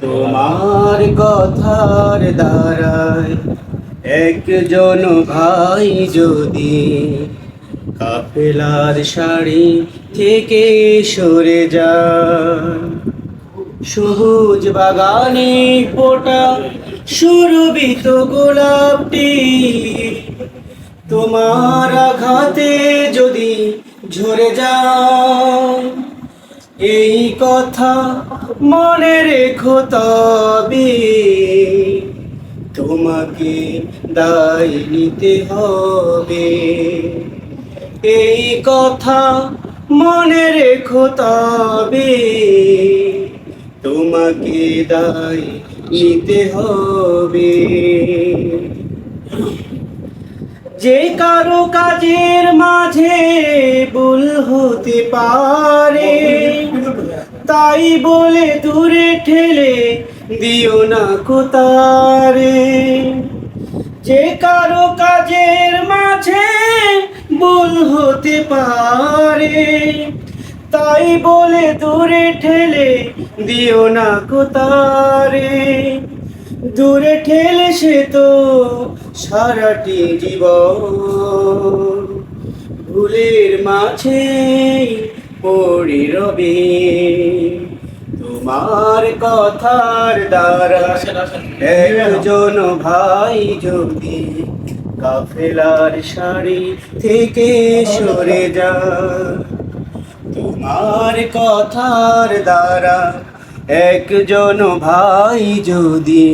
তোমার কথার দ্বারায় একজন ভাই যদি কাফেলার শাড়ি থেকে সরে যায়, সবুজ বাগানে ফোটা সুরবিত গোলাপটি তোমার আঘাতে যদি ঝরে যায় এই কথা মনে রেখো তবে। তোমাকে দায় নিতে হবে। এই কথা মনে রেখো তবে। তোমাকে দায় নিতে হবে। যে কারও কাজের মাঝে ভুল হতে পারে, তাই বলে দূরে ঠেলে দিও না কোতারে। যে কারও কাজের মাঝে ভুল হতে পারে, তাই বলে দূরে ঠেলে দিও না কোতারে। দূরে ঠেলে সে তো সারাটি জীবন। ভুলের মাঝে পড়ি রবে। তোমার কথার দ্বারা একজন ভাই যদি কাফেলার শাড়ি থেকে সরে যা, তোমার কথার দ্বারা একজন ভাই যদি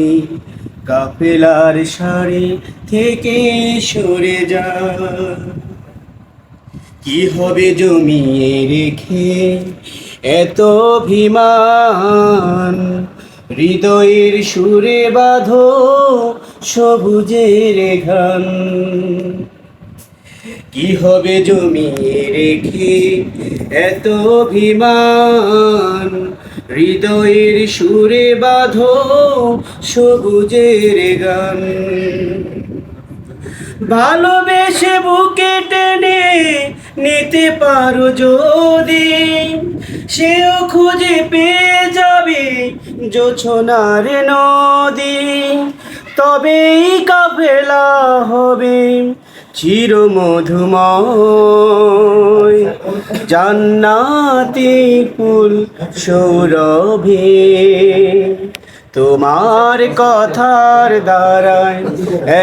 কাফেলার শাড়ি থেকে সরে যায়, কি হবে জমিয়ে রেখে এত অভিমান? হৃদয়ের সুরে বাঁধো সবুজের ঘান কি হবে জমিয়ে রেখে এত অভিমান? হৃদয়ের সুরে বাঁধো সবুজের গান। ভালোবেসে বুকে টেনে নিতে পারো যদি, সেও খুঁজে পেয়ে যাবে জোছনার নদী। তবেই কাফেলা হবে। চির মধুময় জান্নাতি ফুল সৌরভে, তোমার কথার দ্বারায়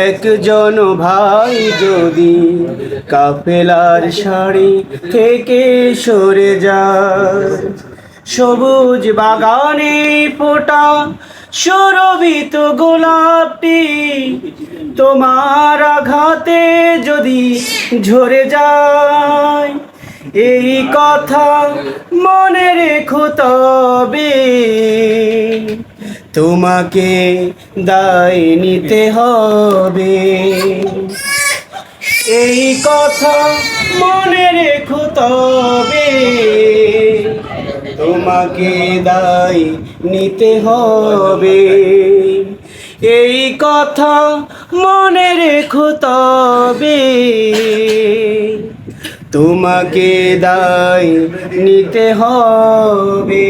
একজন ভাই যদি কাফেলার শাড়ি থেকে সরে যায়, সবুজ বাগানে ফোটা সুরভিত গোলাপটি তোমার আঘাতে যদি ঝরে যায়। এই কথা মনে রেখো তবে। তোমাকে দায় নিতে হবে। এই কথা মনে রেখো তবে। তোমাকে দায় নিতে হবে। এই কথা মনে রেখো তবে। তোমাকে দায় নিতে হবে।